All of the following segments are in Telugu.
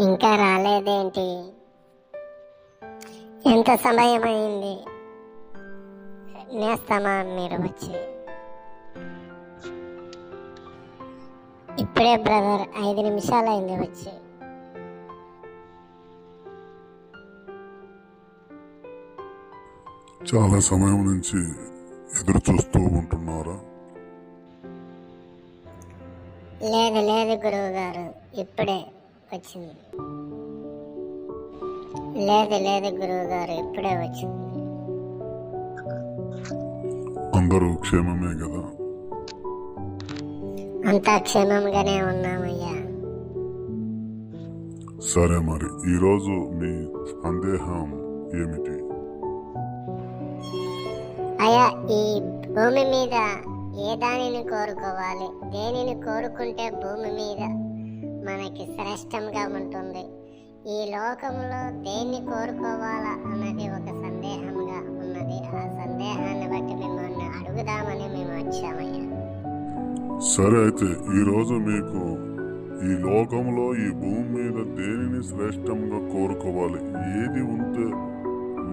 ఇంకా రాలేదేంటి? ఎంత సమయం అయింది నేస్తామా మీరు వచ్చి? ఇప్పుడే బ్రదర్ ఐదు నిమిషాలు అయింది వచ్చి. చాలా సమయం నుంచి ఎదురు చూస్తూ ఉంటున్నారా? లేదు లేదు గురువు గారు ఇప్పుడే. వచ్చింది. లేదు లేదు గురువు గారు ఇప్పుడే వచ్చింది. అందరూ క్షేమమే కదా? అంతా క్షేమంగానే ఉన్నామయ్యా. సరే మరి ఈరోజు మీ సందేహం ఏమిటి? అయ్యా ఈ భూమి మీద ఏ దానిని కోరుకోవాలి? దేనిని కోరుకుంటే భూమి మీద? మనకి శ్రేష్టంగా ఉంటుంది. ఈ లోకంలో దేన్ని కోరుకోవాలా అన్నది ఒక సందేహంగా ఉన్నది. ఆ సందేహాన్ని బట్టి మిమ్మల్ని అడుగుదామని మేము వచ్చామయ్యా. సరే అయితే ఈరోజు మీకు ఈ లోకంలో ఈ భూమి మీద దేనిని శ్రేష్టంగా కోరుకోవాలి? ఏది ఉంటే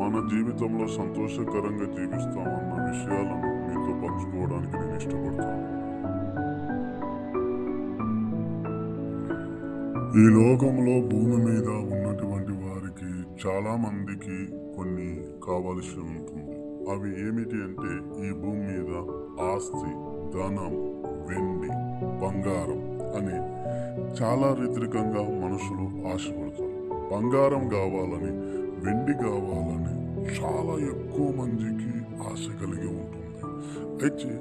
మన జీవితంలో సంతోషకరంగా జీవిస్తామన్న విషయాలను మీతో పంచుకోవడానికి నేను ఇష్టపడతాను. ఈ లోకంలో భూమి మీద ఉన్నటువంటి వారికి చాలా మందికి కొన్ని కావాల్సి ఉంటుంది. అవి ఏమిటి అంటే ఈ భూమి మీద ఆస్తి ధనం వెండి బంగారం అని చాలా రీతికంగా మనుషులు ఆశపడతారు. బంగారం కావాలని వెండి కావాలని చాలా ఎక్కువ మందికి ఆశ కలిగి ఉంటుంది. అయితే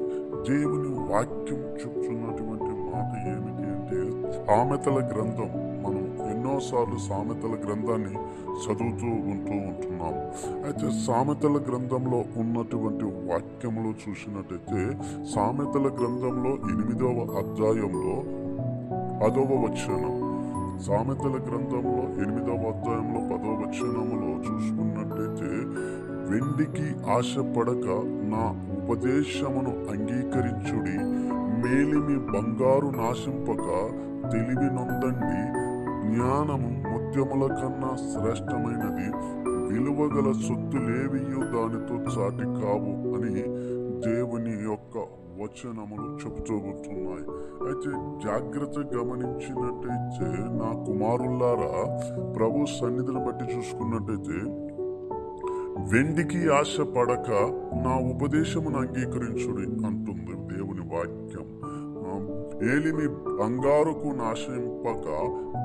దేవుని వాక్యం చెప్తున్నటువంటి మాట ఏమిటి అంటే సామెతల గ్రంథం. మనం ఎన్నోసార్లు సామెతల గ్రంథాన్ని చదువుతూ ఉంటూ ఉంటున్నాం. అయితే సామెతల గ్రంథంలో ఉన్నటువంటి వాక్యములు చూసినట్టయితే సామెతల గ్రంథంలో ఎనిమిదవ అధ్యాయంలో పదవ వచనం. సామెతల గ్రంథంలో ఎనిమిదవ అధ్యాయంలో పదవ వచనములో చూసుకున్నట్టయితే వెండికి ఆశపడక నా ఉపదేశమును అంగీకరించుడి. మేలిమి బంగారు నాశింపక తెలివి నొందండి జ్ఞానము ముత్యముల కన్నా శ్రేష్టమైనది. విలువగల సొత్తులేవియు దానితో చాటి కావు అని దేవుని యొక్క వచనములు చెబుతూ అయితే జాగ్రత్త గమనించినట్టయితే నా కుమారులారా ప్రభు సన్నిధిని బట్టి చూసుకున్నట్టయితే వెండికి ఆశ పడక నా ఉపదేశమును అంగీకరించుడి అంటుంది దేవుని వాక్యం. ఏలిమి బంగారుకు నాశింపక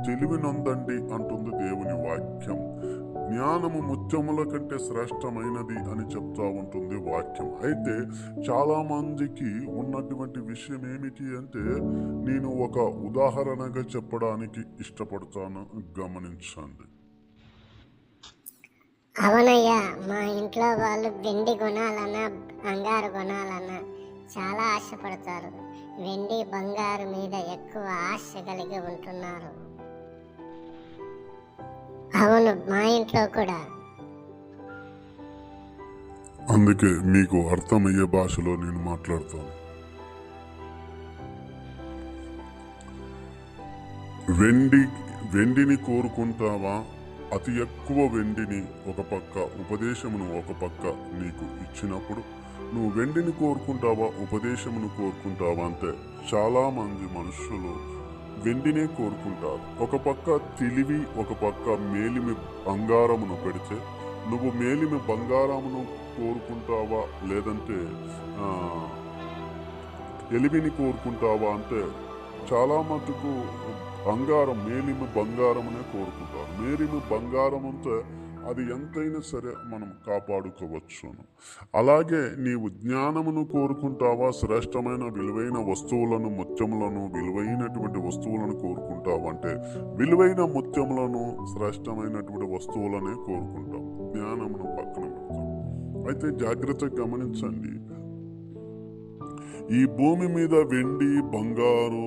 తెలివినొందండి అంటుంది దేవుని వాక్యం. జ్ఞానము ముత్యముల కంటే శ్రేష్టమైనది అని చెప్తా ఉంటుంది వాక్యం. అయితే చాలా మందికి ఉన్నటువంటి విషయం ఏమిటి అంటే నేను ఒక ఉదాహరణగా చెప్పడానికి ఇష్టపడతాను గమనించండి. అవునయ్యా మా ఇంట్లో వాళ్ళు వెండి కొనాలన్నా బంగారు కొనాలన్నా చాలా ఆశపడతారు. వెండి బంగారు మీద ఎక్కువ ఆశ కలిగి ఉంటున్నారు. అవును మా ఇంట్లో కూడా. అందుకే మీకు అర్థమయ్యే భాషలో నేను మాట్లాడతాను. వెండి వెండిని కోరుకుంటావా? అతి ఎక్కువ వెండిని ఒక పక్క ఉపదేశమును ఒక పక్క నీకు ఇచ్చినప్పుడు నువ్వు వెండిని కోరుకుంటావా ఉపదేశమును కోరుకుంటావా అంటే చాలామంది మనుషులు వెండినే కోరుకుంటారు. ఒక పక్క తెలివి ఒక పక్క మేలిమి బంగారమును పెడితే నువ్వు మేలిమి బంగారమును కోరుకుంటావా లేదంటే ఎలిమిని కోరుకుంటావా అంటే చాలా మటుకు బంగారం మేలిమి బంగారమునే కోరుకుంటారు. మేలిమి బంగారం అంటే అది ఎంతైనా సరే మనం కాపాడుకోవచ్చును. అలాగే నీవు జ్ఞానమును కోరుకుంటావా శ్రేష్టమైన విలువైన వస్తువులను ముత్యములను విలువైనటువంటి వస్తువులను కోరుకుంటావంటే విలువైన ముత్యములను శ్రేష్టమైనటువంటి వస్తువులనే కోరుకుంటాం. జ్ఞానమును పక్కన పెడతాం. అయితే జాగ్రత్తగా గమనించండి ఈ భూమి మీద వెండి బంగారు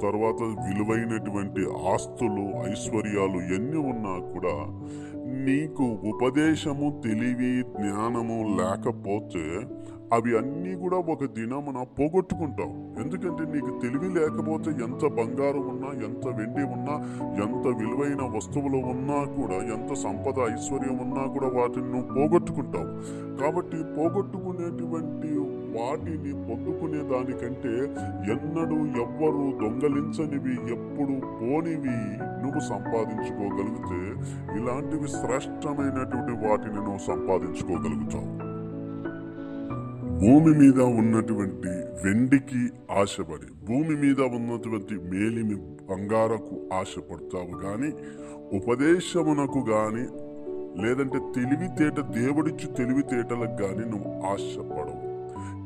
తర్వాత విలువైనటువంటి ఆస్తులు ఐశ్వర్యాలు ఎన్ని ఉన్నా కూడా నీకు ఉపదేశము తెలివి జ్ఞానము లేకపోతే అవి అన్నీ కూడా ఒక దినమున పోగొట్టుకుంటావు. ఎందుకంటే నీకు తెలివి లేకపోతే ఎంత బంగారం ఉన్నా ఎంత వెండి ఉన్నా ఎంత విలువైన వస్తువులు ఉన్నా కూడా ఎంత సంపద ఐశ్వర్యం ఉన్నా కూడా వాటిని నువ్వు పోగొట్టుకుంటావు. కాబట్టి పోగొట్టుకునేటువంటి వాటిని పొందుకునే దానికంటే ఎన్నడూ ఎవ్వరు దొంగలించనివి ఎప్పుడు పోనివి. నువ్వు సంపాదించుకోగలిగితే ఇలాంటివి శ్రేష్టమైనటువంటి వాటిని నువ్వు సంపాదించుకోగలుగుతావు. భూమి మీద ఉన్నటువంటి వెండికి ఆశపడి భూమి మీద ఉన్నటువంటి మేలిమి బంగారకు ఆశపడతావు కానీ ఉపదేశమునకు కానీ లేదంటే తెలివితేట దేవుడిచ్చు తెలివితేటలకు కానీ నువ్వు ఆశపడవు.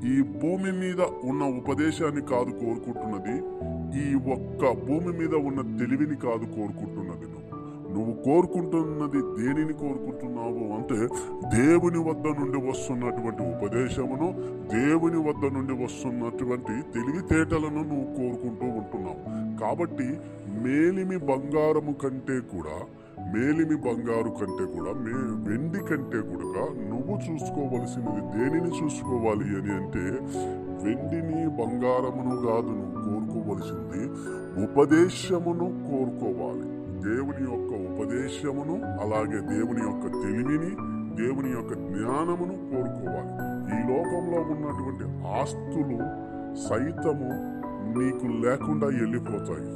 ఈ భూమి మీద ఉన్న ఉపదేశాన్ని కాదు కోరుకుంటున్నది ఈ ఒక్క భూమి మీద ఉన్న తెలివిని కాదు కోరుకుంటున్నది నువ్వు. నువ్వు కోరుకుంటున్నది దేనిని కోరుకుంటున్నావు అంటే దేవుని వద్ద నుండి వస్తున్నటువంటి ఉపదేశమును దేవుని వద్ద నుండి వస్తున్నటువంటి తెలివితేటలను నువ్వు కోరుకుంటూ ఉంటున్నావు. కాబట్టి మేలిమి బంగారము కంటే కూడా మేలిమి బంగారు కంటే కూడా మే వెండి కంటే కూడా నువ్వు చూసుకోవలసినది దేనిని చూసుకోవాలి అని అంటే వెండిని బంగారమును కాదు నువ్వు కోరుకోవలసింది ఉపదేశమును కోరుకోవాలి. దేవుని యొక్క ఉపదేశమును అలాగే దేవుని యొక్క తెలివిని దేవుని యొక్క జ్ఞానమును కోరుకోవాలి. ఈ లోకంలో ఉన్నటువంటి ఆస్తులు సైతము నీకు లేకుండా వెళ్ళిపోతాయి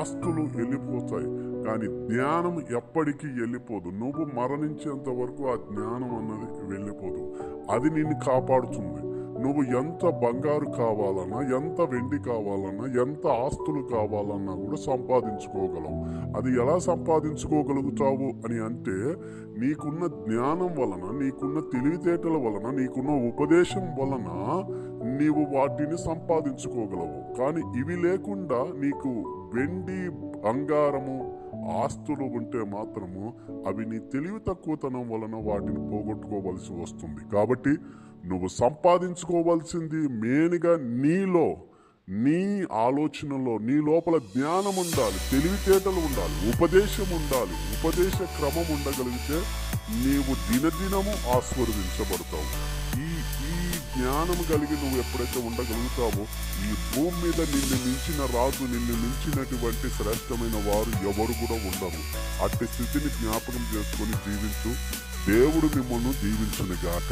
ఆస్తులు వెళ్ళిపోతాయి కానీ జ్ఞానం ఎప్పటికీ వెళ్ళిపోదు. నువ్వు మరణించేంత వరకు ఆ జ్ఞానం అన్నది వెళ్ళిపోదు. అది నిన్ను కాపాడుతుంది. నువ్వు ఎంత బంగారు కావాలన్నా ఎంత వెండి కావాలన్నా ఎంత ఆస్తులు కావాలన్నా కూడా సంపాదించుకోగలవు. అది ఎలా సంపాదించుకోగలుగుతావు అని అంటే నీకున్న జ్ఞానం వలన నీకున్న తెలివితేటల వలన నీకున్న ఉపదేశం వలన నీవు వాటిని సంపాదించుకోగలవు. కానీ ఇవి లేకుండా నీకు వెండి బంగారము ఆస్తులు ఉంటే మాత్రము అవి నీ తెలివి తక్కువతనం వలన వాటిని పోగొట్టుకోవలసి వస్తుంది. కాబట్టి నువ్వు సంపాదించుకోవాల్సింది మెయిన్గా నీలో నీ ఆలోచనలో నీ లోపల జ్ఞానం ఉండాలి తెలివితేటలు ఉండాలి ఉపదేశం ఉండాలి ఉపదేశ క్రమం ఉండగలిగితే నీవు దినదినము ఆస్వాదించబడతావు. జ్ఞానం కలిగి నువ్వు ఎప్పుడైతే ఉండగలుగుతావో ఈ భూమి మీద నిన్ను మించిన రాజు నిన్ను మించినటువంటి శ్రేష్టమైన వారు ఎవరు కూడా ఉండరు. అట్టి స్థితిని జ్ఞాపకం చేసుకొని జీవించు. దేవుడు మిమ్మల్ని దీవించునుగాక.